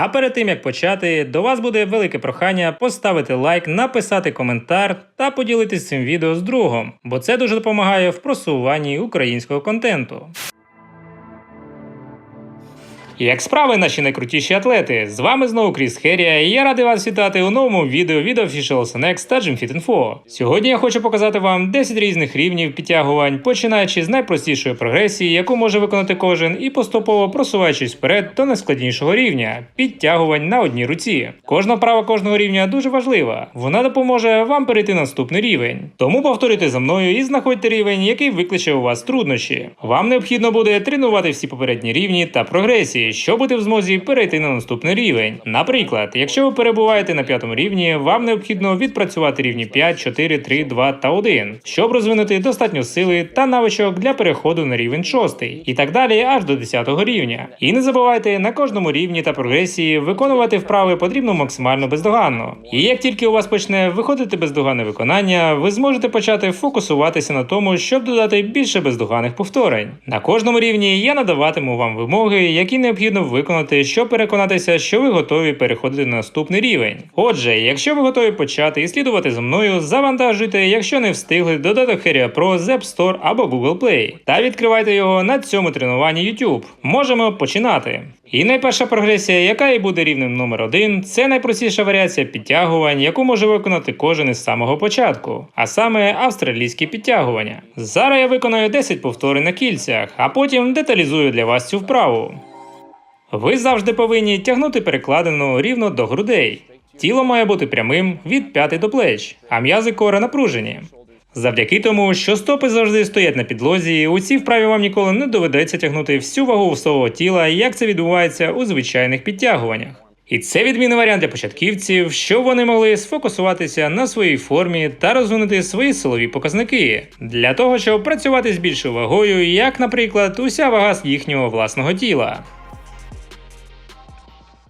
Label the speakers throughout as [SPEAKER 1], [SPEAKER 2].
[SPEAKER 1] А перед тим як почати, до вас буде велике прохання поставити лайк, написати коментар та поділитись цим відео з другом, бо це дуже допомагає в просуванні українського контенту. Як справи наші найкрутіші атлети? З вами знову Кріс Херія, і я радий вас вітати у новому відео від Official SNX та GymFit.info. Сьогодні я хочу показати вам 10 різних рівнів підтягувань, починаючи з найпростішої прогресії, яку може виконати кожен, і поступово просуваючись вперед до найскладнішого рівня підтягувань на одній руці. Кожна вправа кожного рівня дуже важлива. Вона допоможе вам перейти на наступний рівень. Тому повторюйте за мною і знаходьте рівень, який викличе у вас труднощі. Вам необхідно буде тренувати всі попередні рівні та прогресії щоб бути в змозі перейти на наступний рівень. Наприклад, якщо ви перебуваєте на п'ятому рівні, вам необхідно відпрацювати рівні 5, 4, 3, 2 та 1, щоб розвинути достатньо сили та навичок для переходу на рівень 6 і так далі аж до 10 рівня. І не забувайте на кожному рівні та прогресії виконувати вправи потрібно максимально бездоганно. І як тільки у вас почне виходити бездоганне виконання, ви зможете почати фокусуватися на тому, щоб додати більше бездоганних повторень. На кожному рівні я надаватиму вам вимоги, які необхідно необхідно виконати, щоб переконатися, що ви готові переходити на наступний рівень. Отже, якщо ви готові почати і слідувати за мною, завантажуйте, якщо не встигли, додаток Heria Pro з App Store або Google Play, та відкривайте його на цьому тренуванні YouTube. Можемо починати. І найперша прогресія, яка і буде рівнем номер 1 це найпростіша варіація підтягувань, яку може виконати кожен із самого початку, а саме австралійські підтягування. Зараз я виконаю 10 повторень на кільцях, а потім деталізую для вас цю вправу. Ви завжди повинні тягнути перекладину рівно до грудей. Тіло має бути прямим від п'яти до плеч, а м'язи кора напружені. Завдяки тому, що стопи завжди стоять на підлозі, у цій вправі вам ніколи не доведеться тягнути всю вагу свого тіла, як це відбувається у звичайних підтягуваннях. І це відмінний варіант для початківців, щоб вони могли сфокусуватися на своїй формі та розвинути свої силові показники для того, щоб працювати з більшою вагою, як, наприклад, уся вага з їхнього власного тіла.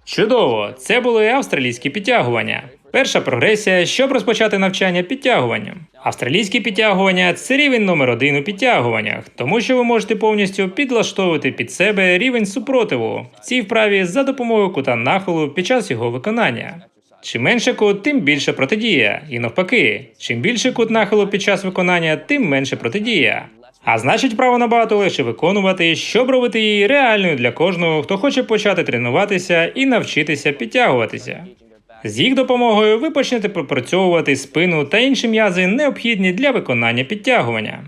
[SPEAKER 1] Чудово! Це були австралійські підтягування. Перша прогресія, щоб розпочати навчання підтягуванням. Австралійські підтягування це рівень номер один у підтягуваннях, тому що ви можете повністю підлаштовувати під себе рівень супротиву в цій вправі за допомогою кута нахилу під час його виконання. Чим менше кут, тим більше протидія. І навпаки, чим більше кут нахилу під час виконання, тим менше протидія. А значить, право набагато легше виконувати, щоб робити її реальною для кожного, хто хоче почати тренуватися і навчитися підтягуватися. З їх допомогою ви почнете пропрацьовувати спину та інші м'язи, необхідні для виконання підтягування.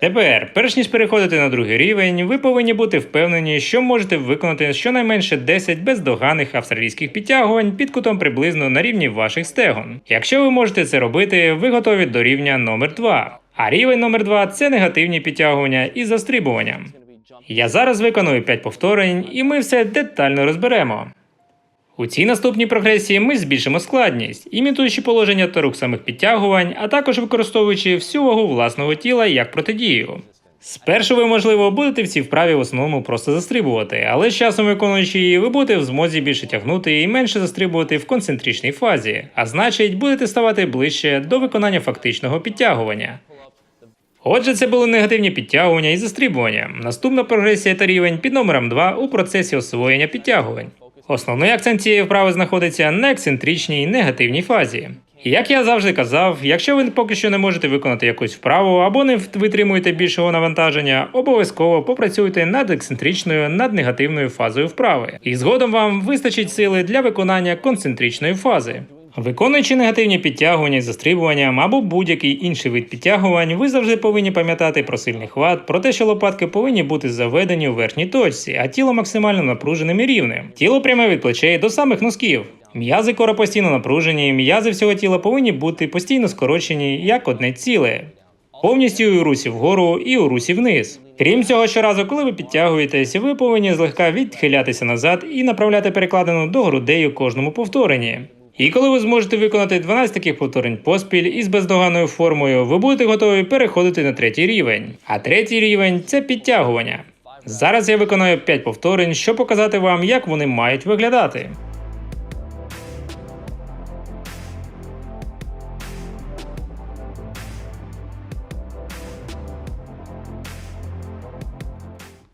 [SPEAKER 1] Тепер, перш ніж переходити на другий рівень, ви повинні бути впевнені, що можете виконати щонайменше 10 бездоганних австралійських підтягувань під кутом приблизно на рівні ваших стегон. Якщо ви можете це робити, ви готові до рівня номер 2 а рівень номер 2 це негативні підтягування із застрибуванням. Я зараз виконую 5 повторень, і ми все детально розберемо. У цій наступній прогресії ми збільшимо складність, імітуючи положення та рух самих підтягувань, а також використовуючи всю вагу власного тіла як протидію. Спершу ви, можливо, будете в цій вправі в основному просто застрибувати, але з часом виконуючи її, ви будете в змозі більше тягнути і менше застрибувати в концентричній фазі, а значить, будете ставати ближче до виконання фактичного підтягування. Отже, це були негативні підтягування і застрібування. Наступна прогресія та рівень під номером 2 у процесі освоєння підтягувань. Основний акцент цієї вправи знаходиться на ексцентричній негативній фазі. Як я завжди казав, якщо ви поки що не можете виконати якусь вправу або не витримуєте більшого навантаження, обов'язково попрацюйте над ексцентричною над негативною фазою вправи, і згодом вам вистачить сили для виконання концентричної фази. Виконуючи негативні підтягування з застрибуванням або будь-який інший вид підтягувань, ви завжди повинні пам'ятати про сильний хват, про те, що лопатки повинні бути заведені у верхній точці, а тіло максимально напруженим і рівним. Тіло пряме від плечей до самих носків. М'язи кора постійно напружені, м'язи всього тіла повинні бути постійно скорочені як одне ціле. Повністю у русі вгору, і у русі вниз. Крім цього, щоразу, коли ви підтягуєтесь, ви повинні злегка відхилятися назад і направляти перекладину до грудей кожному повторенні. І коли ви зможете виконати 12 таких повторень поспіль із бездоганною формою, ви будете готові переходити на третій рівень. А третій рівень це підтягування. Зараз я виконаю 5 повторень, щоб показати вам, як вони мають виглядати.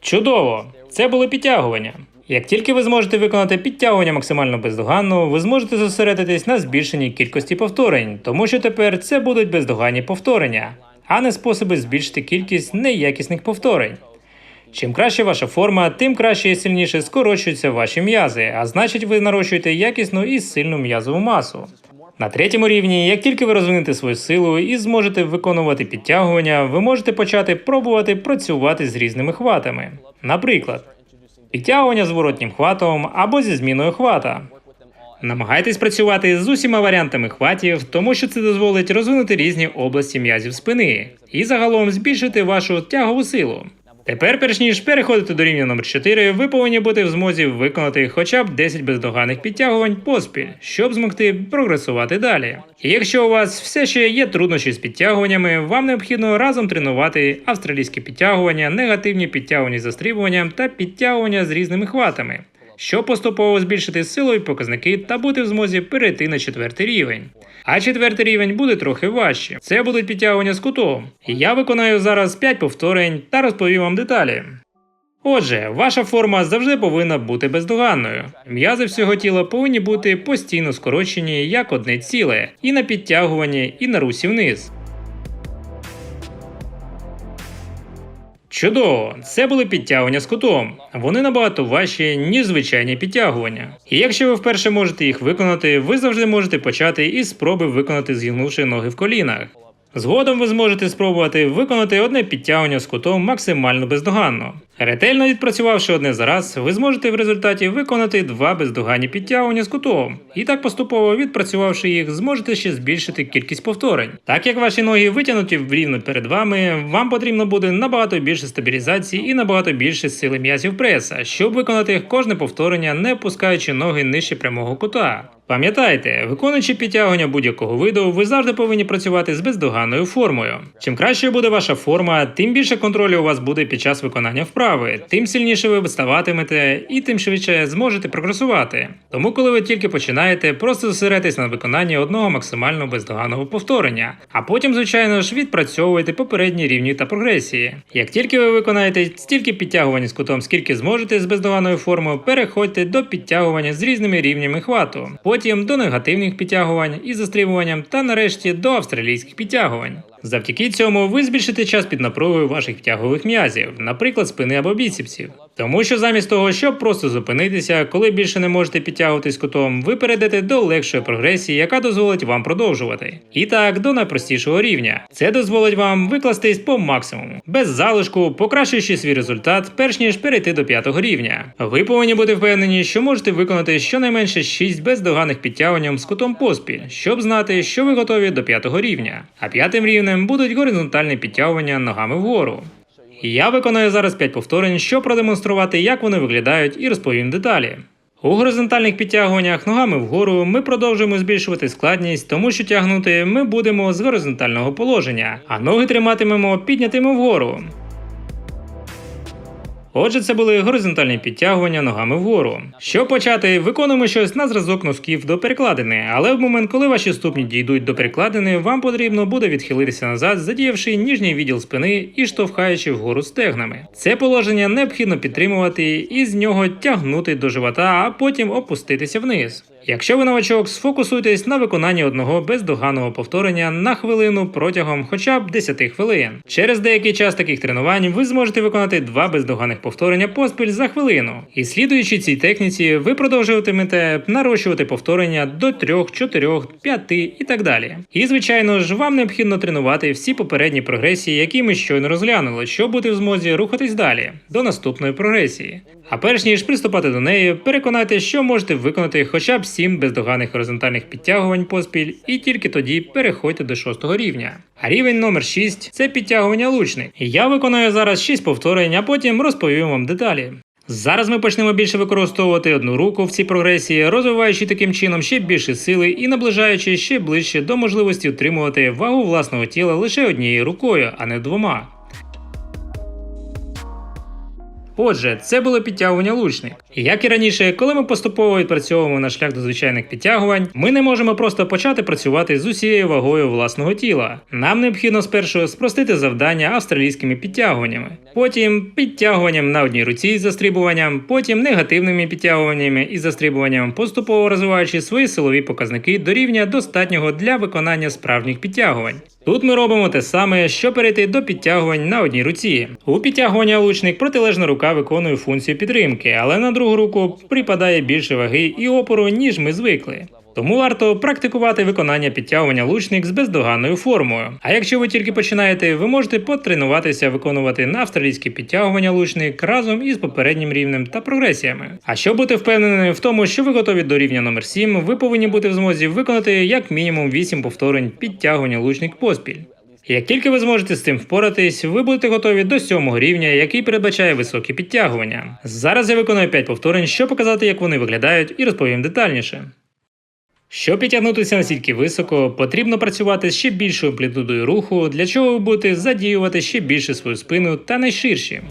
[SPEAKER 1] Чудово! Це були підтягування. Як тільки ви зможете виконати підтягування максимально бездоганно, ви зможете зосередитись на збільшенні кількості повторень, тому що тепер це будуть бездоганні повторення, а не способи збільшити кількість неякісних повторень. Чим краще ваша форма, тим краще і сильніше скорочуються ваші м'язи, а значить ви нарощуєте якісну і сильну м'язову масу. На третьому рівні, як тільки ви розвинете свою силу і зможете виконувати підтягування, ви можете почати пробувати працювати з різними хватами. Наприклад, підтягування зворотнім хватом або зі зміною хвата. Намагайтесь працювати з усіма варіантами хватів, тому що це дозволить розвинути різні області м'язів спини і загалом збільшити вашу тягову силу. Тепер, перш ніж переходити до рівня номер 4, ви повинні бути в змозі виконати хоча б 10 бездоганних підтягувань поспіль, щоб змогти прогресувати далі. І якщо у вас все ще є труднощі з підтягуваннями, вам необхідно разом тренувати австралійські підтягування, негативні підтягування з застрібуванням та підтягування з різними хватами щоб поступово збільшити силові показники та бути в змозі перейти на четвертий рівень. А четвертий рівень буде трохи важче. Це будуть підтягування з кутом. Я виконаю зараз 5 повторень та розповім вам деталі. Отже, ваша форма завжди повинна бути бездоганною. М'язи всього тіла повинні бути постійно скорочені як одне ціле, і на підтягуванні, і на русі вниз. Чудово, це були підтягування з кутом. Вони набагато важчі, ніж звичайні підтягування. І якщо ви вперше можете їх виконати, ви завжди можете почати із спроби виконати згинувши ноги в колінах. Згодом ви зможете спробувати виконати одне підтягування з кутом максимально бездоганно. Ретельно відпрацювавши одне за раз, ви зможете в результаті виконати два бездоганні підтягування з кутом. І так поступово відпрацювавши їх, зможете ще збільшити кількість повторень. Так як ваші ноги витягнуті рівно перед вами, вам потрібно буде набагато більше стабілізації і набагато більше сили м'язів преса, щоб виконати кожне повторення, не опускаючи ноги нижче прямого кута. Пам'ятайте, виконуючи підтягування будь-якого виду, ви завжди повинні працювати з бездоганною формою. Чим кращою буде ваша форма, тим більше контролю у вас буде під час виконання вправи, тим сильніше ви ставатимете і тим швидше зможете прогресувати. Тому, коли ви тільки починаєте, просто зосередьтесь на виконанні одного максимально бездоганного повторення, а потім, звичайно ж, відпрацьовуєте попередні рівні та прогресії. Як тільки ви виконаєте стільки підтягувань з кутом, скільки зможете з бездоганною формою, переходьте до підтягування з різними рівнями хвату потім до негативних підтягувань із застрибуванням та нарешті до австралійських підтягувань. Завдяки цьому ви збільшите час під напругою ваших тягових м'язів, наприклад, спини або біцепсів. Тому що замість того, щоб просто зупинитися, коли більше не можете підтягуватись кутом, ви перейдете до легшої прогресії, яка дозволить вам продовжувати. І так, до найпростішого рівня. Це дозволить вам викластись по максимуму, без залишку, покращуючи свій результат, перш ніж перейти до п'ятого рівня. Ви повинні бути впевнені, що можете виконати щонайменше 6 бездоганних підтягувань з кутом поспіль, щоб знати, що ви готові до п'ятого рівня. А п'ятим рівнем будуть горизонтальні підтягування ногами вгору. Я виконаю зараз 5 повторень, щоб продемонструвати, як вони виглядають, і розповім деталі. У горизонтальних підтягуваннях ногами вгору ми продовжуємо збільшувати складність, тому що тягнути ми будемо з горизонтального положення, а ноги триматимемо піднятими вгору. Отже, це були горизонтальні підтягування ногами вгору. Щоб почати, виконуємо щось на зразок носків до перекладини, але в момент, коли ваші ступні дійдуть до перекладини, вам потрібно буде відхилитися назад, задіявши ніжній відділ спини і штовхаючи вгору стегнами. Це положення необхідно підтримувати і з нього тягнути до живота, а потім опуститися вниз. Якщо ви новачок, сфокусуйтесь на виконанні одного бездоганного повторення на хвилину протягом хоча б 10 хвилин. Через деякий час таких тренувань ви зможете виконати два бездоганних повторення поспіль за хвилину. І слідуючи цій техніці, ви продовжуватимете нарощувати повторення до 3, 4, 5 і так далі. І звичайно ж, вам необхідно тренувати всі попередні прогресії, які ми щойно розглянули, щоб бути в змозі рухатись далі до наступної прогресії. А перш ніж приступати до неї, переконайтеся, що можете виконати хоча б 7 бездоганних горизонтальних підтягувань поспіль, і тільки тоді переходьте до шостого рівня. А рівень номер 6 це підтягування лучник. Я виконую зараз 6 повторень, а потім розповім вам деталі. Зараз ми почнемо більше використовувати одну руку в цій прогресії, розвиваючи таким чином ще більше сили і наближаючи ще ближче до можливості утримувати вагу власного тіла лише однією рукою, а не двома. Отже, це було підтягування лучник. І як і раніше, коли ми поступово відпрацьовуємо наш шлях до звичайних підтягувань, ми не можемо просто почати працювати з усією вагою власного тіла. Нам необхідно спершу спростити завдання австралійськими підтягуваннями, потім підтягуванням на одній руці із застрибуванням, потім негативними підтягуваннями із застрибуванням, поступово розвиваючи свої силові показники до рівня достатнього для виконання справжніх підтягувань. Тут ми робимо те саме, що перейти до підтягувань на одній руці. У підтягування лучник протилежна рука виконує функцію підтримки, але на другу руку припадає більше ваги і опору, ніж ми звикли. Тому варто практикувати виконання підтягування лучник з бездоганною формою. А якщо ви тільки починаєте, ви можете потренуватися виконувати на австралійське підтягування лучник разом із попереднім рівнем та прогресіями. А щоб бути впевненими в тому, що ви готові до рівня номер 7, ви повинні бути в змозі виконати як мінімум 8 повторень підтягування лучник поспіль. Як тільки ви зможете з цим впоратись, ви будете готові до сьомого рівня, який передбачає високі підтягування. Зараз я виконую 5 повторень, щоб показати, як вони виглядають, і розповім детальніше. Щоб підтягнутися настільки високо, потрібно працювати з ще більшою амплітудою руху, для чого ви будете задіювати ще більше свою спину та найширші.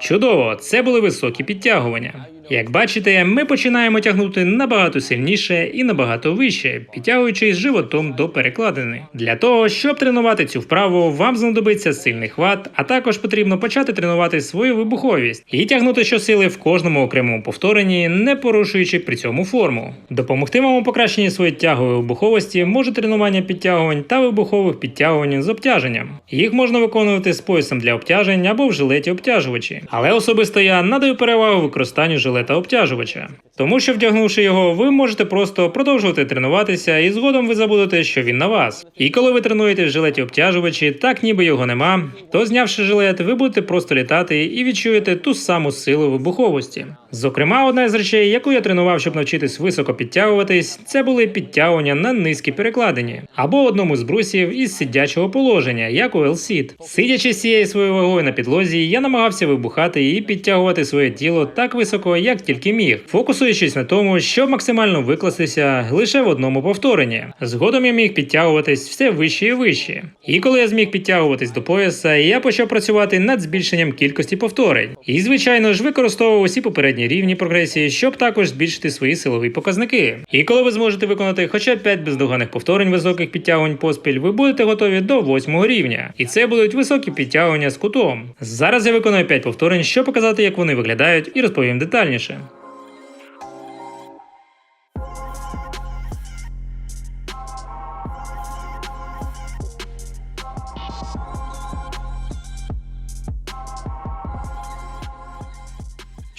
[SPEAKER 1] Чудово, це були високі підтягування. Як бачите, ми починаємо тягнути набагато сильніше і набагато вище, підтягуючись животом до перекладини. Для того, щоб тренувати цю вправу, вам знадобиться сильний хват, а також потрібно почати тренувати свою вибуховість і тягнути щосили в кожному окремому повторенні, не порушуючи при цьому форму. Допомогти вам у покращенні своєї тягової вибуховості може тренування підтягувань та вибухових підтягувань з обтяженням. Їх можна виконувати з поясом для обтяжень або в жилеті обтяжувачі. Але особисто я надаю перевагу використанню жилета обтяжувача, тому що вдягнувши його, ви можете просто продовжувати тренуватися, і згодом ви забудете, що він на вас. І коли ви тренуєте в жилеті обтяжувачі, так ніби його нема, то знявши жилет, ви будете просто літати і відчуєте ту саму силу вибуховості. Зокрема, одна з речей, яку я тренував, щоб навчитись високо підтягуватись, це були підтягування на низькі перекладині або одному з брусів із сидячого положення, як у L-Sit. Сидячи з цією своєю вагою на підлозі, я намагався вибухати і підтягувати своє тіло так високо, як тільки міг, фокусуючись на тому, щоб максимально викластися лише в одному повторенні. Згодом я міг підтягуватись все вище і вище. І коли я зміг підтягуватись до пояса, я почав працювати над збільшенням кількості повторень. І, звичайно ж, використовував усі попередні рівні прогресії, щоб також збільшити свої силові показники. І коли ви зможете виконати хоча б 5 бездоганних повторень високих підтягувань поспіль, ви будете готові до 8 рівня. І це будуть високі підтягування з кутом. Зараз я виконую 5 повторень, щоб показати, як вони виглядають, і розповім детальніше. фініше.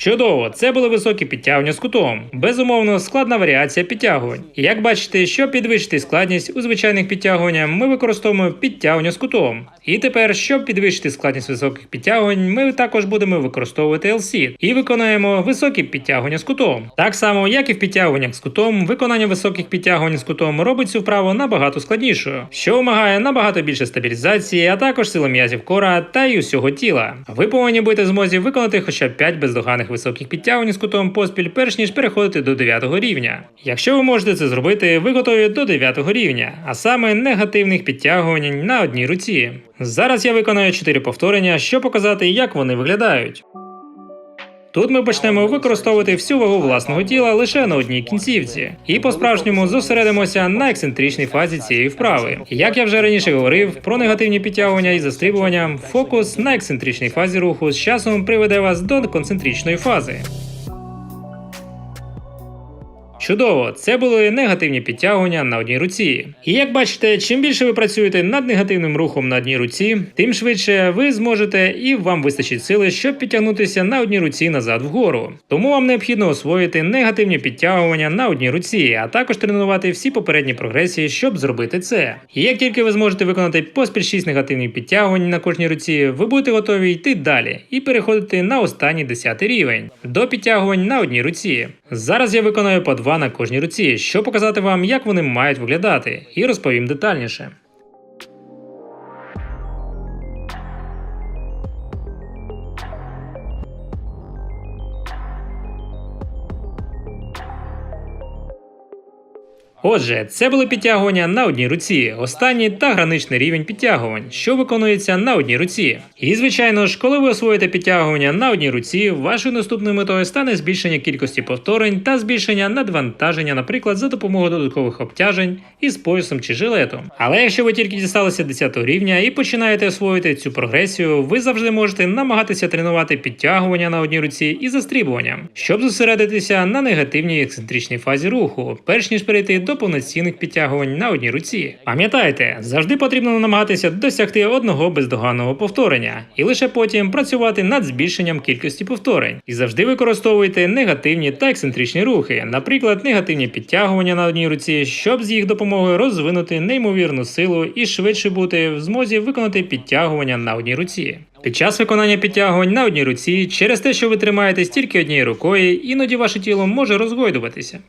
[SPEAKER 1] Чудово, це були високі підтягування з кутом. Безумовно, складна варіація підтягувань. Як бачите, щоб підвищити складність у звичайних підтягуваннях, ми використовуємо підтягування з кутом. І тепер, щоб підвищити складність високих підтягувань, ми також будемо використовувати LC і виконаємо високі підтягування з кутом. Так само, як і в підтягуваннях з кутом, виконання високих підтягувань з кутом робить цю вправу набагато складнішою, що вимагає набагато більше стабілізації, а також сили м'язів кора та й усього тіла. Ви повинні бути в змозі виконати хоча б 5 бездоганних високих підтягувань з кутом поспіль, перш ніж переходити до 9 рівня. Якщо ви можете це зробити, ви готові до 9 рівня, а саме негативних підтягувань на одній руці. Зараз я виконаю 4 повторення, щоб показати, як вони виглядають. Тут ми почнемо використовувати всю вагу власного тіла лише на одній кінцівці, і по-справжньому зосередимося на ексцентричній фазі цієї вправи. Як я вже раніше говорив про негативні підтягування і застрібування, фокус на ексцентричній фазі руху з часом приведе вас до концентричної фази. Чудово, це були негативні підтягування на одній руці. І як бачите, чим більше ви працюєте над негативним рухом на одній руці, тим швидше ви зможете і вам вистачить сили, щоб підтягнутися на одній руці назад вгору. Тому вам необхідно освоїти негативні підтягування на одній руці, а також тренувати всі попередні прогресії, щоб зробити це. І як тільки ви зможете виконати поспіль 6 негативних підтягувань на кожній руці, ви будете готові йти далі і переходити на останній 10 рівень до підтягувань на одній руці. Зараз я виконую по два на кожній руці, щоб показати вам, як вони мають виглядати, і розповім детальніше. Отже, це були підтягування на одній руці, останній та граничний рівень підтягувань, що виконується на одній руці. І звичайно ж, коли ви освоїте підтягування на одній руці, вашою наступною метою стане збільшення кількості повторень та збільшення надвантаження, наприклад, за допомогою додаткових обтяжень із поясом чи жилетом. Але якщо ви тільки дісталися 10 рівня і починаєте освоїти цю прогресію, ви завжди можете намагатися тренувати підтягування на одній руці і застрібуванням, щоб зосередитися на негативній ексцентричній фазі руху, перш ніж перейти до повноцінних підтягувань на одній руці. Пам'ятайте, завжди потрібно намагатися досягти одного бездоганного повторення, і лише потім працювати над збільшенням кількості повторень. І завжди використовуйте негативні та ексцентричні рухи, наприклад, негативні підтягування на одній руці, щоб з їх допомогою розвинути неймовірну силу і швидше бути в змозі виконати підтягування на одній руці. Під час виконання підтягувань на одній руці, через те, що ви тримаєтесь тільки однією рукою, іноді ваше тіло може розгойдуватися.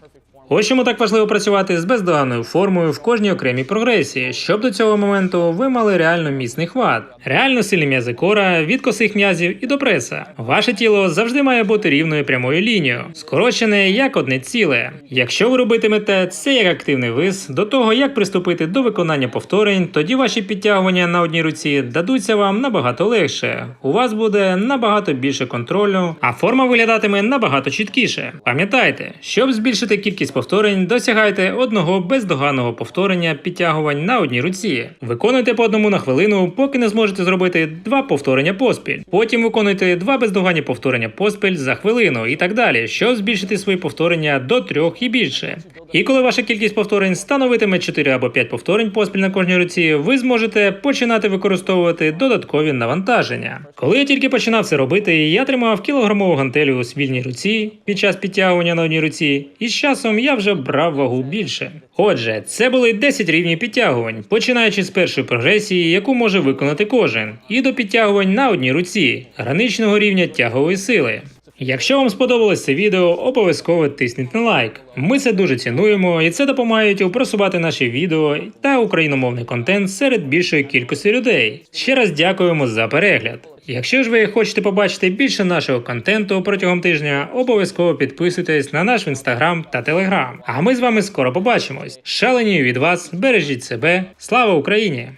[SPEAKER 1] Ось чому так важливо працювати з бездоганною формою в кожній окремій прогресії, щоб до цього моменту ви мали реально міцний хват, реально сильні м'язи кора, від косих м'язів і до преса. Ваше тіло завжди має бути рівною прямою лінією, скорочене як одне ціле. Якщо ви робитимете це як активний вис, до того як приступити до виконання повторень, тоді ваші підтягування на одній руці дадуться вам набагато легше. У вас буде набагато більше контролю, а форма виглядатиме набагато чіткіше. Пам'ятайте, щоб збільшити кількість повторень, досягайте одного бездоганного повторення підтягувань на одній руці. Виконуйте по одному на хвилину, поки не зможете зробити два повторення поспіль. Потім виконуйте два бездоганні повторення поспіль за хвилину і так далі, щоб збільшити свої повторення до трьох і більше. І коли ваша кількість повторень становитиме 4 або 5 повторень поспіль на кожній руці, ви зможете починати використовувати додаткові навантаження. Коли я тільки починав це робити, я тримав кілограмову гантелю у свільній руці під час підтягування на одній руці, і з часом я вже брав вагу більше. Отже, це були 10 рівнів підтягувань, починаючи з першої прогресії, яку може виконати кожен, і до підтягувань на одній руці, граничного рівня тягової сили. Якщо вам сподобалось це відео, обов'язково тисніть на лайк. Ми це дуже цінуємо, і це допомагає просувати наші відео та україномовний контент серед більшої кількості людей. Ще раз дякуємо за перегляд. Якщо ж ви хочете побачити більше нашого контенту протягом тижня, обов'язково підписуйтесь на наш інстаграм та телеграм. А ми з вами скоро побачимось. Шалені від вас, бережіть себе. Слава Україні!